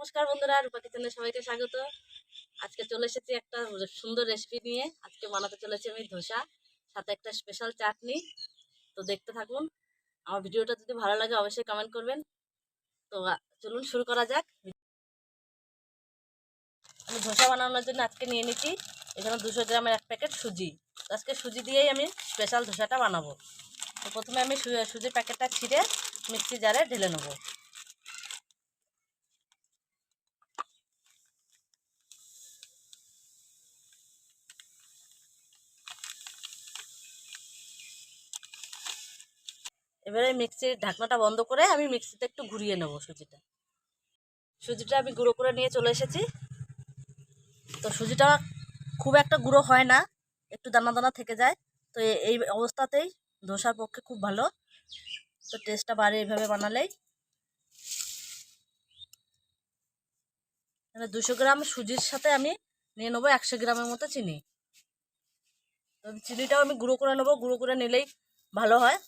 নমস্কার বন্ধুরা রূপা কিচেনে সবাইকে স্বাগত। আজকে চলে এসেছি একটা সুন্দর রেসিপি নিয়ে। আজকে বানাতে চলেছি আমি ধোসা, সাথে একটা স্পেশাল চাটনি। তো দেখতে থাকুন, আমার ভিডিওটা যদি ভালো লাগে অবশ্যই কমেন্ট করবেন। তো চলুন শুরু করা যাক। আমি ধোসা বানানোর জন্য আজকে নিয়ে নিচ্ছি এখানে দুশো গ্রামের এক প্যাকেট সুজি। আজকে সুজি দিয়েই আমি স্পেশাল ধোসাটা বানাবো। তো প্রথমে আমি সুজির প্যাকেটটা ছিঁড়ে মিক্সি জারে ঢেলে নেব। এবারে মিক্সির ঢাকনাটা বন্ধ করে আমি মিক্সিতে একটু ঘুরিয়ে নেব সুজিটা। সুজিটা আমি গুঁড়ো করে নিয়ে চলে এসেছি। তো সুজিটা খুব একটা গুঁড়ো হয় না, একটু দানা দানা থেকে যায়। তো এই অবস্থাতেই ধোসার পক্ষে খুব ভালো। তো টেস্টটা বাড়ে এইভাবে বানালেই। মানে দুশো গ্রাম সুজির সাথে আমি নিয়ে নেব একশো গ্রামের মতো চিনি। তো চিনিটাও আমি গুঁড়ো করে নেব, গুঁড়ো করে নিলেই ভালো হয়।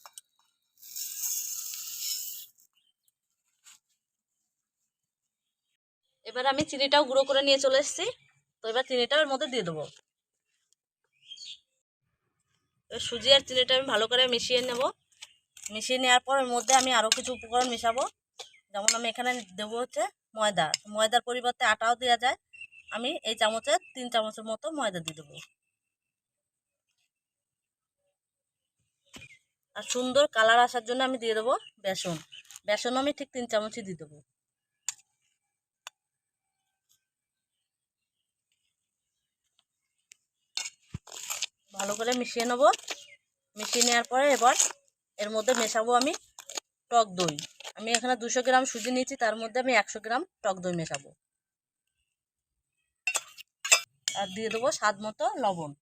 এবার আমি চিনিটাও গুঁড়ো করে নিয়ে চলে এসেছি। তো এবার চিনিটাও এর মধ্যে দিয়ে দেবো। এবার সুজি আর চিনিটা আমি ভালো করে মিশিয়ে নেব। মিশিয়ে নেওয়ার পর এর মধ্যে আমি আরও কিছু উপকরণ মেশাবো। যেমন আমি এখানে দেবো হচ্ছে ময়দা। ময়দার পরিবর্তে আটাও দেওয়া যায়। আমি এই চামচে তিন চামচের মতো ময়দা দিয়ে দেবো। আর সুন্দর কালার আসার জন্য আমি দিয়ে দেবো বেসন। বেসনও আমি ঠিক তিন চামচই দিয়ে দেবো। ভালো করে মিশিয়ে নেব। মিশিয়ে নেওয়ার পরে এবার এর মধ্যে মেশাবো আমি টক দই। আমি এখানে দুশো গ্রাম সুজি নিয়েছি, তার মধ্যে আমি একশো গ্রাম টক দই মেশাবো। আর দিয়ে দেবো স্বাদ মতো লবণ।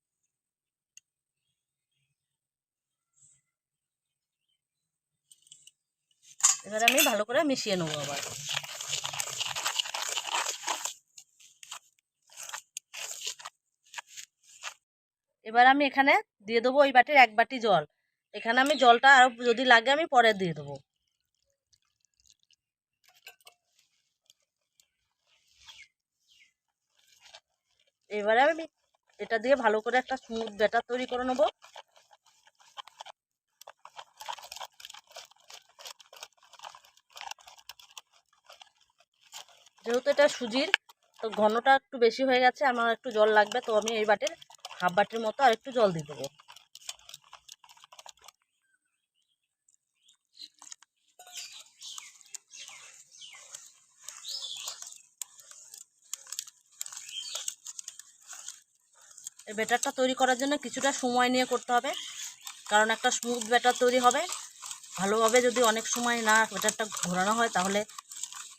এবার আমি ভালো করে মিশিয়ে নেব আবার। এবার আমি এখানে দিয়ে দেবো ওই বাটির এক বাটি জল। এখানে আমি জলটা আরও যদি লাগে আমি পরে দিয়ে দেবো। এবারে আমি এটা দিয়ে ভালো করে একটা স্মুথ ব্যাটার তৈরি করে নেব। যেহেতু এটা সুজির, তো ঘনটা একটু বেশি হয়ে গেছে, আমার একটু জল লাগবে, তো আমি এই বাটির হাফ বাটির মতো আর একটু জল দিয়ে দেবো। এই ব্যাটারটা তৈরি করার জন্য কিছুটা সময় নিয়ে করতে হবে, কারণ একটা স্মুথ ব্যাটার তৈরি হবে। ভালোভাবে যদি অনেক সময় না ব্যাটারটা ঘোরানো হয়, তাহলে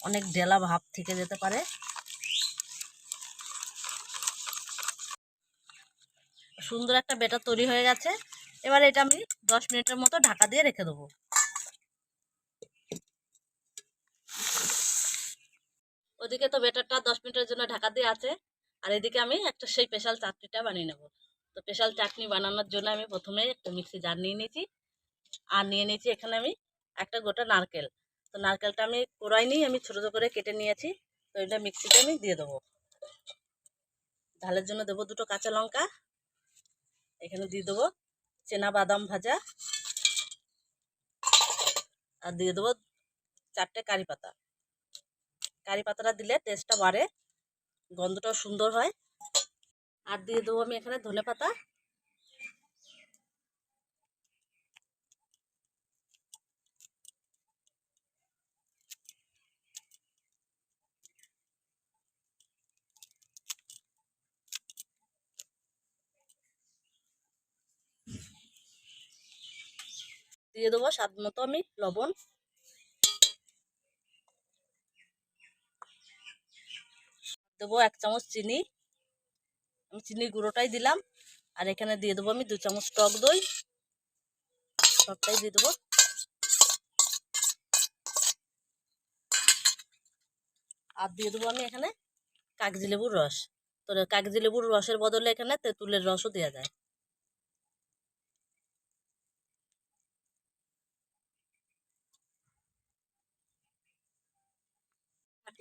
অনেক ডেলা ভাব থেকে যেতে পারে। সুন্দর একটা বেটার তৈরি হয়ে গেছে। এবার এটা আমি দশ মিনিটের মতো ঢাকা দিয়ে রেখে দেবো। ওদিকে তো বেটারটা দশ মিনিটের জন্য ঢাকা দিয়ে আছে। আর এদিকে আমি একটা সেই স্পেশাল চাটনিটা বানিয়ে নেব। তো স্পেশাল চাটনি বানানোর জন্য আমি প্রথমে একটা মিক্সি জার নিয়ে নিয়েছি। আর নিয়ে নিয়েছি এখানে আমি একটা গোটা নারকেল। তো নারকেলটা আমি কোড়াই নিই আমি ছোটো ছোটো করে কেটে নিয়েছি। তো এটা মিক্সিতে আমি দিয়ে দেবো। ঝালের জন্য দেবো দুটো কাঁচা লঙ্কা। এখানে দিয়ে দেবো চেনা বাদাম ভাজা আর দিয়ে দেবো চারটে কারি পাতা। কারি পাতাটা দিলে টেস্টটা বাড়ে, গন্ধটাও সুন্দর হয়। আর দিয়ে দেবো আমি এখানে ধনে পাতা দিয়ে দেবো, স্বাদ মতো আমি লবণ। দেবো এক চামচ চিনি। আমি চিনির গুঁড়োটাই দিলাম। আর এখানে দিয়ে দেবো আমি দু চামচ টক দই। সবটাই দিয়ে দেবো। আর দিয়ে দেবো আমি এখানে কাগজি লেবুর রস। তো কাগজি লেবুর রসের বদলে এখানে তেঁতুলের রসও দেওয়া যায়।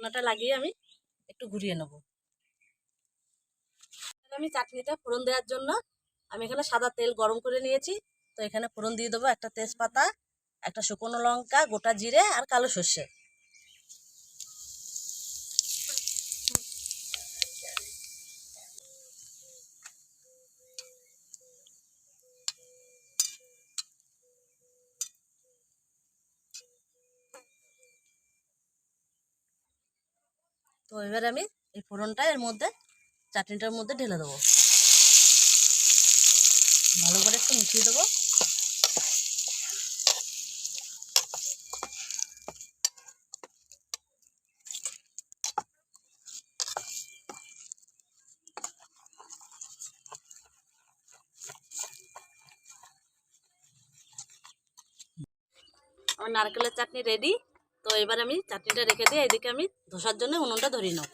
ঢাকনাটা লাগিয়ে আমি একটু ঘুরিয়ে নেব। আমি চাটনিটা ফোড়ন দেওয়ার জন্য, আমি এখানে সাদা তেল গরম করে নিয়েছি। তো এখানে ফোড়ন দিয়ে দেবো একটা তেজপাতা, একটা শুকনো লঙ্কা, গোটা জিরে আর কালো সর্ষে। তো এবার আমি এই ফোড়নটা এর মধ্যে চাটনিটার মধ্যে ঢেলে দেবো। ভালো করে একটু মিশিয়ে দেবো। আমার নারকেলের চাটনি রেডি তো এবার আমি চাটনিটা রেখে দিই এদিকে আমি ধোসার জন্য উনুনটা ধরিয়ে নেব।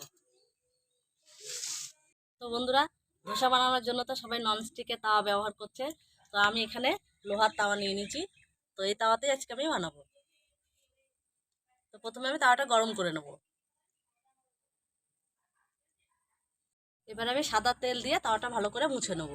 তো বন্ধুরা, ধোসা বানানোর জন্য তো সবাই ননস্টিকের তাওয়া ব্যবহার করছে। তো আমি এখানে লোহার তাওয়া নিয়ে নিয়েছি। তো এই তাওয়াতেই আজকে আমি বানাবো। তো প্রথমে আমি তাওয়াটা গরম করে নেব। এবার আমি সাদা তেল দিয়ে তাওয়াটা ভালো করে মুছে নেব।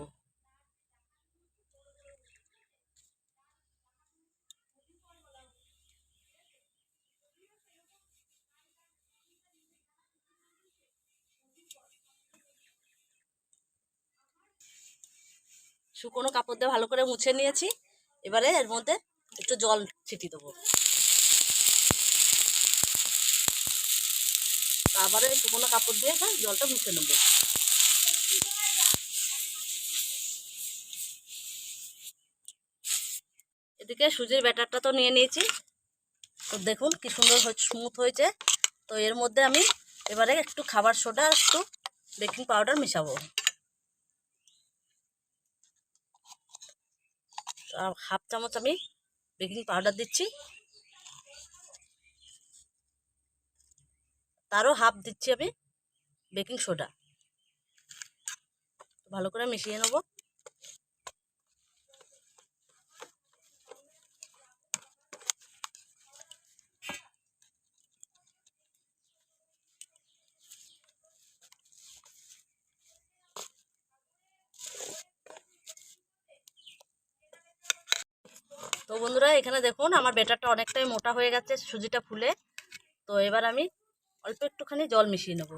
শুকনো কাপড় দিয়ে ভালো করে মুছে নিয়েছি। এবারে এর মধ্যে একটু জল ছিটিয়ে দেবো। তারপরে শুকনো কাপড় দিয়ে হ্যাঁ জলটা মুছে নেব। এদিকে সুজির ব্যাটারটা তো নিয়ে নিয়েছি। তো দেখুন কি সুন্দর স্মুথ হয়েছে। তো এর মধ্যে আমি এবারে একটু খাবার সোডা একটু বেকিং পাউডার মিশাবো। হাফ চামচ আমি বেকিং পাউডার দিচ্ছি। তারও হাফ দিচ্ছি আমি বেকিং সোডা। ভালো করে মিশিয়ে নেব। তো বন্ধুরা, এখানে দেখুন আমার বেটারটা অনেকটাই মোটা হয়ে গেছে সুজিটা ফুলে। তো এবার আমি অল্প একটুখানি জল মিশিয়ে নেব।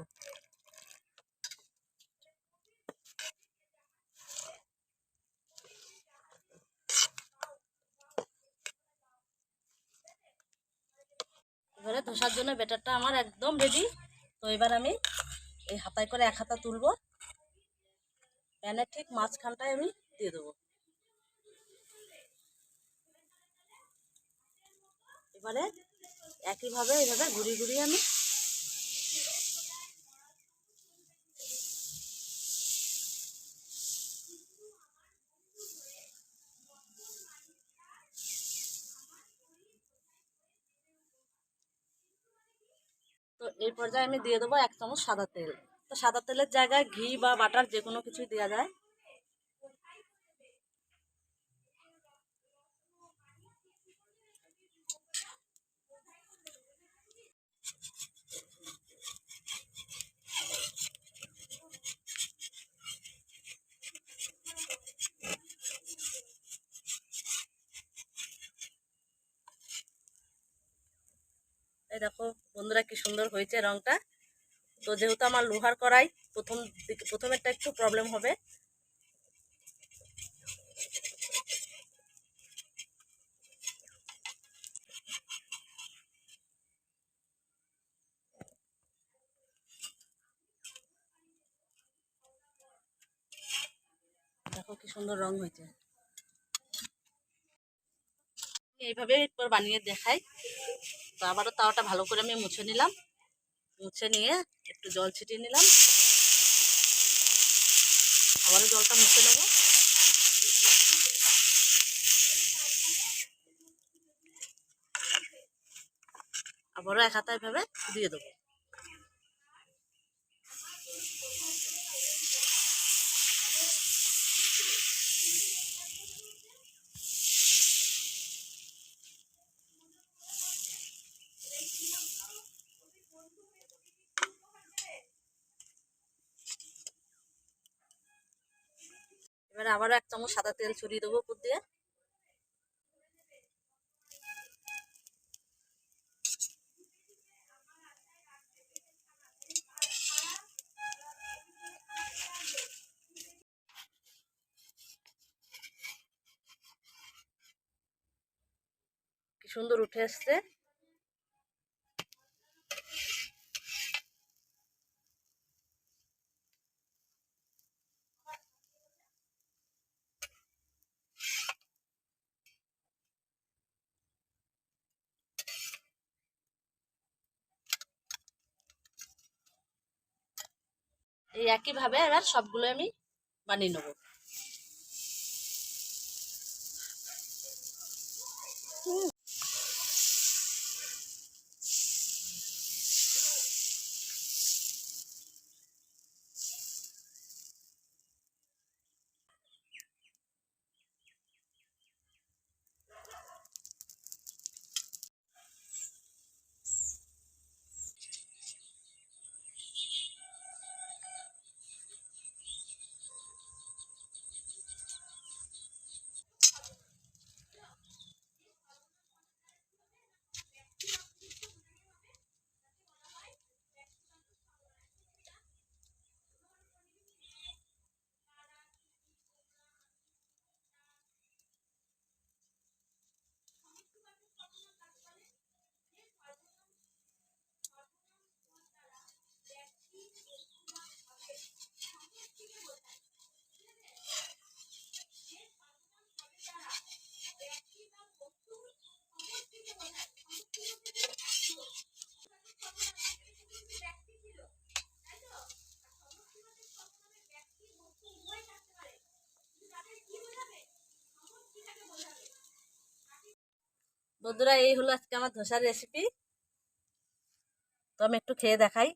এবারে ধোসার জন্য বেটারটা আমার একদম রেডি তো এবার আমি এই হাতায় করে এক হাতা তুলবো। প্যানের ঠিক মাঝখানটায় আমি দিয়ে দেবো। এবারে একইভাবে এইভাবে ঘুরিয়ে ঘুরিয়ে আমি তো এই পর্যায়ে আমি দিয়ে দেবো এক চামচ সাদা তেল। তো সাদা তেলের জায়গায় ঘি বা বাটার যে কোনো কিছুই দেওয়া যায়। এই দেখো, বন্ধুরা কি সুন্দর হয়েছে রংটা। তো যেহেতু আমার লোহার কড়াই, প্রথম দিকে, প্রথমেরটা একটু প্রবলেম হবে। দেখো কি সুন্দর রং হয়েছে। এইভাবে বানিয়ে দেখাই। তো আবারও তাওয়াটা ভালো করে আমি মুছে নিলাম। মুছে নিয়ে একটু জল ছিটিয়ে নিলাম। আবারও জলটা মুছে নেব। আবারও এক হাতায় এভাবে দিয়ে দেবো। এবার আবারও এক চামচ সাদা তেল ছড়িয়ে দেবো উপর দিয়ে। সুন্দর উঠে আসছে। এই একইভাবে এবার সবগুলো আমি বানিয়ে নেব। বন্ধুরা, এই হলো আজকে আমার ধোসার রেসিপি তো আমি একটু খেয়ে দেখাই।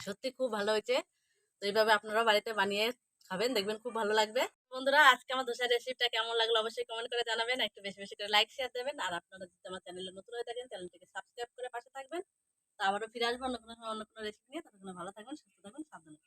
সত্যি খুব ভালো হয়েছে। তো এইভাবে আপনারা বাড়িতে বানিয়ে খাবেন, দেখবেন খুব ভালো লাগবে। বন্ধুরা, আজকে আমার দোসার রেসিপিটা কেমন লাগল অবশ্যই কমেন্ট করে জানাবেন। একটু বেশি বেশি করে লাইক শেয়ার দেবেন। আর আপনারা যদি আমার চ্যানেলে নতুন হয়ে থাকেন চ্যানেলটিকে সাবস্ক্রাইব করে পাশে থাকবেন। তো আবারও ফিরে আসব অন্য কোনো অন্য কোনো রেসিপি নিয়ে। ততক্ষণ ভালো থাকবেন সুস্থ থাকবেন সাবধানে